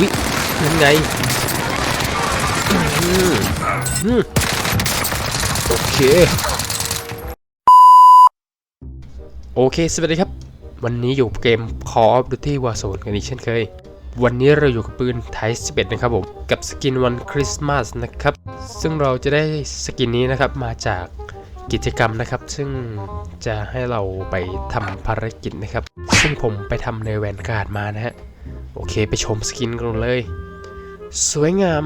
วิยังไงโอเค โอเค สวัสดีครับ วันนี้อยู่เกม Call of Duty Warzone กันอีกเช่นเคย วันนี้เราอยู่กับปืน Type 11 นะครับผม กับสกินวันคริสต์มาสนะครับ ซึ่งเราจะได้สกินนี้นะครับมาจากกิจกรรมนะครับ ซึ่งจะให้เราไปทำภารกิจนะครับ ซึ่งผมไปทำในแวนการ์ดมานะฮะ โอเคไปชมสกินกันเลย สวยงาม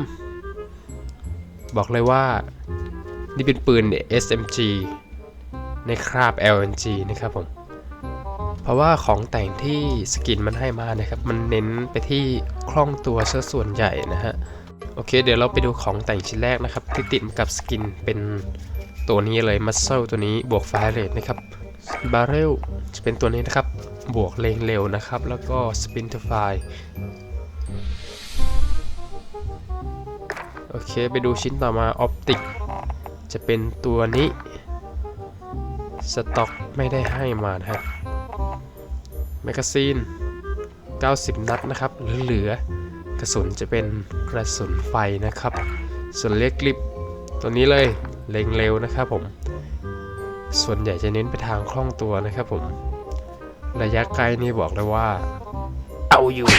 บอกเลยว่า นี่เป็นปืน SMG ในคราบ LNG นะครับผม เพราะว่าของแต่งที่สกินมันให้มานะครับ มันเน้นไปที่คล่องตัวซะส่วนใหญ่นะฮะ โอเค เดี๋ยวเราไปดูของแต่งชิ้นแรกนะครับ ที่ติดกับสกินเป็นตัวนี้เลยมัสเซลตัวนี้บวกไฟเรทนะครับบาร์เรลจะเป็นตัวนี้นะครับ บวกเลงเร็วนะครับ แล้วก็สปินเตอร์ไฟโอเค ไปดูชิ้นต่อมาออปติกจะเป็นตัวนี้ สต็อกไม่ได้ให้มานะครับแมกกาซีน 90 นัดนะครับ เหลือกระสุนจะเป็นกระสุนไฟนะครับ ส่วนเล็กกลิปตัวนี้เลยเล็งเร็วนะครับผม ส่วนใหญ่จะเน้นไปทางคล่องตัวนะครับผม ระยะไกลนี่บอกเลยว่า เอาอยู่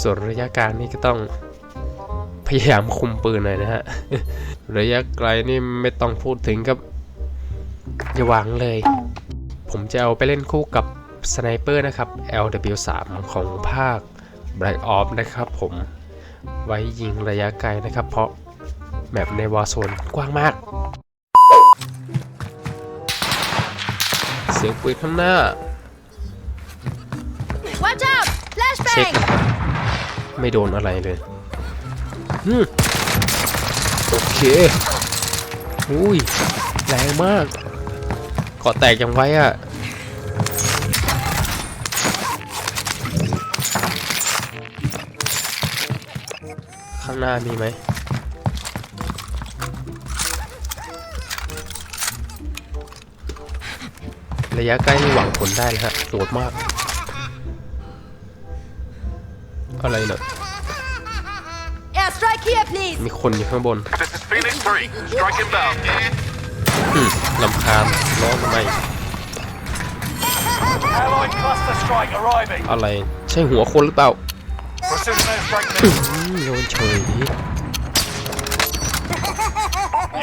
ส่วนระยะกลางนี่ก็ต้องพยายามคุมปืนหน่อยนะฮะ ระยะไกลนี่ไม่ต้องพูดถึงกับอย่าหวังเลย ผมจะเอาไปเล่นคู่กับสไนเปอร์นะครับ LW3 ของภาค Black Ops นะครับผมไว้ยิงระยะไกลนะครับ เพราะแมปในวอร์โซนกว้างมาก เสียงปืนข้างหน้า เช็ค Flashbang! นะครับไม่โดนอะไรเลยฮึมโอเค อุ้ย แรงมากเกาะแตกยังไว้อะข้างหน้ามีไหมระยะใกล้นี่หวังผลได้นะฮะโหดมาก อะไรเนอะ Airstrike here, please! มีคนอยู่ข้างบน This is Phoenix 3. Strike inbound. อืมลำคาญร้องทำไม Allied cluster strike arriving. อะไร ใช่หัวคนหรือเปล่า Precision airstrike อื missed. มโดนเฉย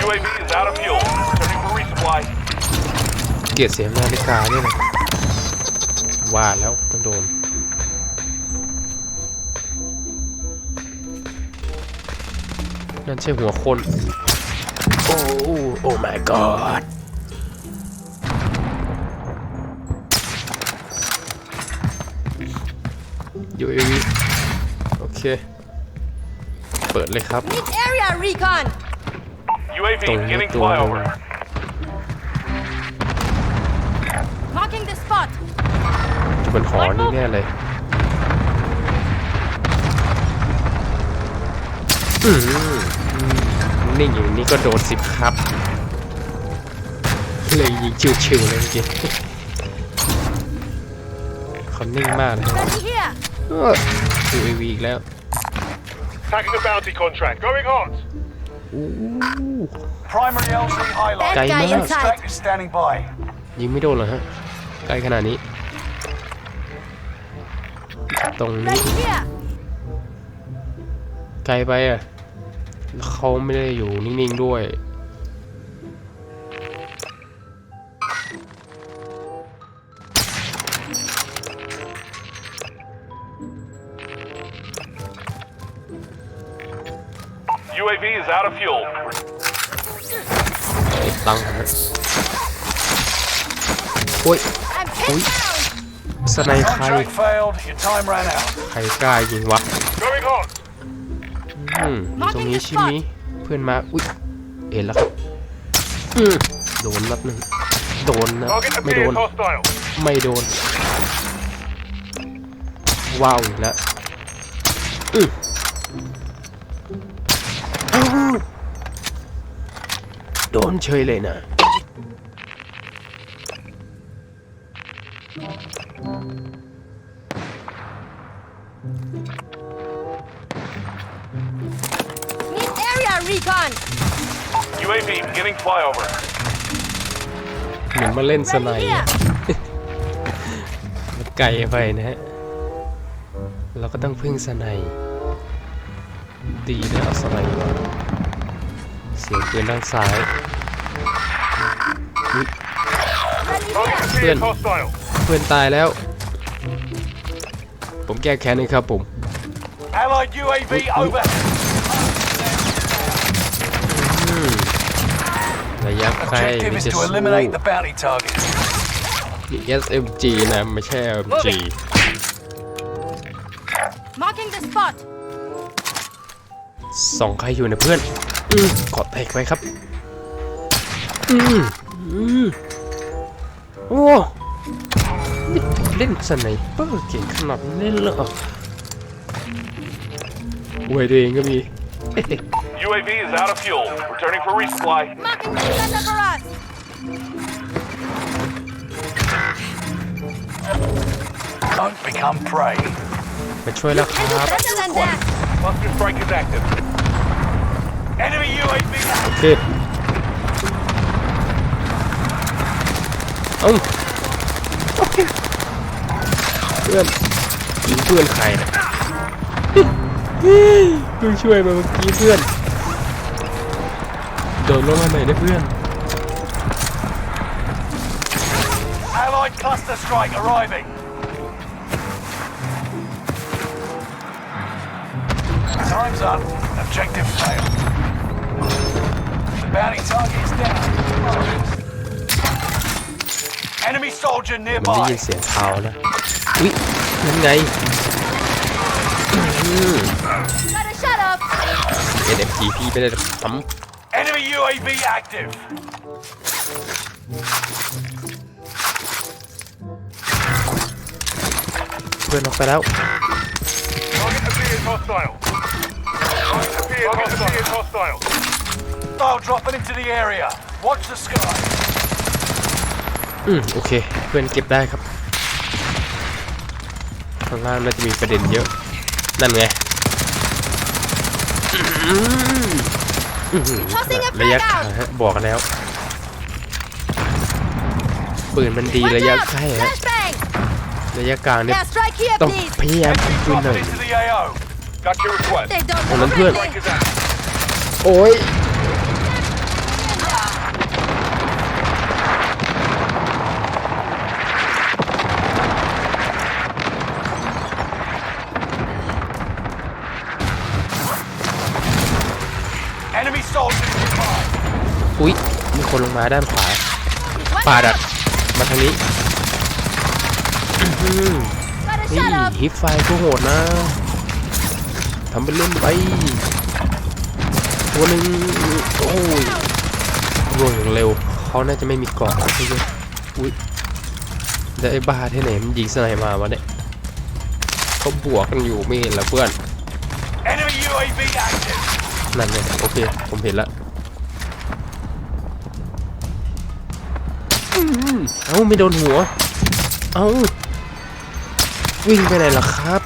UAV is out of fuel. Returning for resupply. เกลียดเสียงนาฬิกาเนี่ยนะว่าแล้วต้องโดน นั่นใช่หัวคน โอ้โอ้ my god ยูเอวีโอเค เปิดเลยครับ Need area recon! UAV Don't beginning do it. flyover. Marking the spot! จะเป็นหอนี่แน่เลยอื้อหือ นิ่งอย่างนี้ก็โดนสิบครับ เลยยิงชิวๆเลยเมื่อกี้เขานิ่งมากเลย Ready here! ดูเอวีอีกแล้ว Tagging a bounty contract. Going hot. อู้ Primary LZ highlight. Bad Guy guy mark. inside! is standing by. ยิงไม่โดนเหรอฮะใกล้ขนาดนี้ ตรงนี้ Ready here! ไกลไปอะแล้ว เขาไม่ได้อยู่นิ่งๆด้วย UAV is out of fuel. ติดตั้งนะโอ้ย I'm pinned down! สไนใคร failed. Your time ran out. ใครกล้ายิงวะ Going hot. อืมตรงนี้ใช่ไหมเพื่อนมา อุ๊ยเห็นแล้วครับอืมโดนนัดหนึ่งโดนนะ Target ไม่โดน appears hostile. ไม่โดน ว้าวอีกแล้วอื้ออ้าวโดนเฉยเลยนะ UAV beginning flyover. เหมือนมาเล่นสไน Ready ด์ here. มันไกลไปนะฮะ เราก็ต้องพึ่งสไนด์ดีนะเอาสไนด์มาเสียงปืนด้านซ้าย Target Bien. appears hostile. เพื่อนตายแล้ว ผมแก้แค้นนี่ครับผม Allied UAV over. ระยะใกล้ Objective ไม่ is จะ to สู้ eliminate the bounty target. นี่ SMG นะไม่ใช่ MG Marking the spot. สองใครอยู่นะเพื่อนอืมกอดแตกไปครับอืมอืมโอ้นี่เล่นสไนเปอร์เก่งขนาดนี้เลยเหรออวยตัวเองก็มี UAV is out of fuel. Returning for resupply. Marking the center for us. Don't become prey. มาช่วยแล้วครับ Better than that. Cluster strike is active. Enemy UAV โอเคเอ้าโอเคเพื่อนยิงเพื่อนใครเนี่ยเพิ่งช่วยมาเมื่อกี้เพื่อน โดนลงมาหน่อยนะเพื่อน Allied cluster strike arriving. Time's up. Objective failed. The bounty target is down. Enemy soldier มันได้ nearby. ยินเสียงเท้านะอุ๊ยนั่นไง Gotta shut up. NMG พี่ไม่ได้ปั๊ม Enemy UAV active. เพื่อนออกไปแล้ว Target appears hostile. Target appears hostile. Style dropping into the area. Watch the sky. อืม โอเค เพื่อนเก็บได้ครับ ข้างล่างน่าจะมีประเด็นเยอะ นั่นไง อื้อหืออื้อหือ Tossing a ระยะ flag กลาง out. ฮะบอกแล้ว ปืนมันดี Watch ระยะ out. ใกล้ฮะ Flashbang. ระยะกลางเนี่ย Yeah, strike here, ต้อง please. พยายามยิงปืนหน่อย Dropping into the AO. Got your request. They don't Hold on, look good. friendly. Strike is active. โอ้ย มีคนลงมาด้านขวา Watch ป่าดัก out. มาทางนี้ Gotta นี่ shut up. ฮิปไฟก็โหดนะทำเป็นเล่นไปตัวหนึ่งโอ้ยร่วงอย่างเร็ว เขาน่าจะไม่มีเกาะใช่ไหมอุ้ยแต่ไอ้บ้าที่ไหนมันยิงสไนมาวะเนี่ยเขาบวกกันอยู่ไม่เห็นเหรอเพื่อน Enemy UAV active. นั่นไงโอเค ผมเห็นละ เอ้าไม่โดนหัว เอ้าวิ่งไปไหนล่ะครับ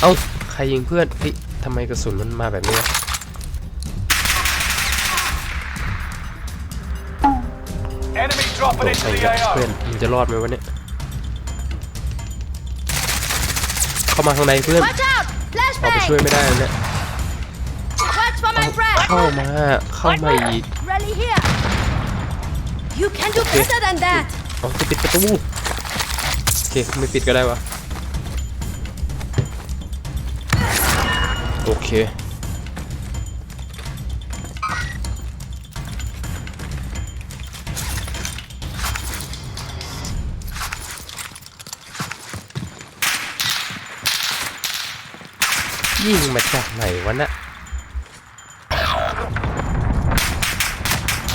เอ้าใครยิงเพื่อนเฮ้ยทำไมกระสุนมันมาแบบนี้วะ Enemy ต dropping ก into ใจ the กับ AO. เพื่อนมันจะรอดไหมวะเนี่ย เข้ามาข้างในเพื่อน Watch out. ออกไปช่วย Flashbang. ไม่ได้แล้วเนี่ย Watch for my friend. เข้ามา เข้ามาอีก Rally here. You can do better than that. เอาจะปิดประตูโอเคไม่ปิดก็ได้วะโอเค ยิงมาจากไหนวะนะ่ะ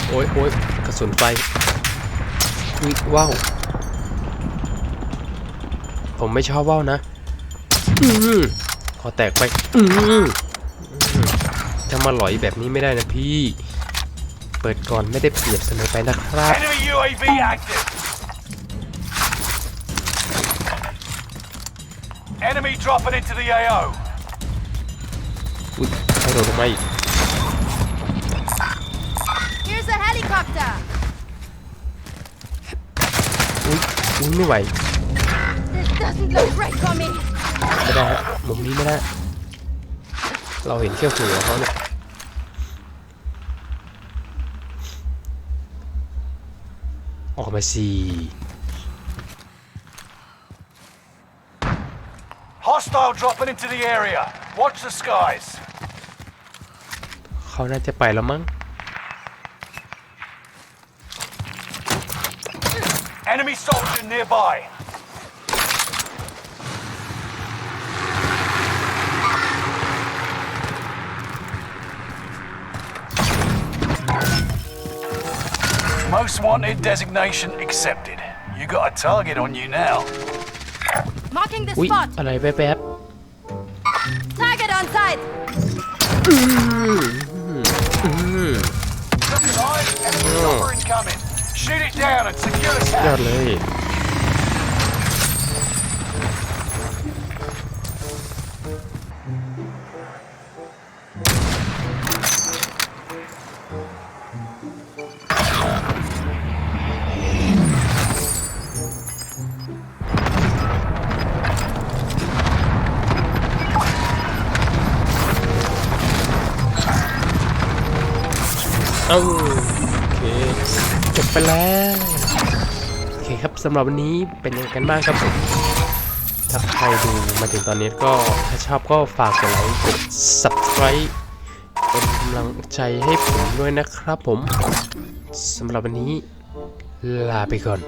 โอ้ยโอ้ยกระสุนไปอุ้ยว้าว ผมไม่ชอบว้าวนะ อือขอแตกไป อือถ้มาหลอยแบบนี้ไม่ได้นะพี่ เปิดก่อนไม่ได้เปรียบเสมอไปนะครับ Enemy dropping into the AO. อุ้ยกระโดดลงมาอีก Here's a helicopter. อุ้ยอุ้ยไม่ไหว This doesn't look right for me. ไม่ได้ฮะมุมนี้ไม่ได้ เราเห็นแค่หัวเขาเนี่ย ออกมาสิ Hostile dropping into the area. Watch the skies. เขาน่าจะไปแล้วมั้ง Enemy soldier nearby. Most wanted designation accepted. You got a target on you now. Marking the อุ้ย spot. อะไรแป๊บ Target on sight. Look alive, enemy chopper incoming. Shoot it down and secure the ๆยอ tag. ดเลย อโอเคจบไปแล้วโอเคครับสำหรับวันนี้เป็นยังไงกันบ้างครับผมถ้าใครดูมาถึงตอนนี้ก็ถ้าชอบก็ฝากกดไลค์กด subscribe เป็นกำลังใจให้ผมด้วยนะครับผมสำหรับวันนี้ลาไปก่อน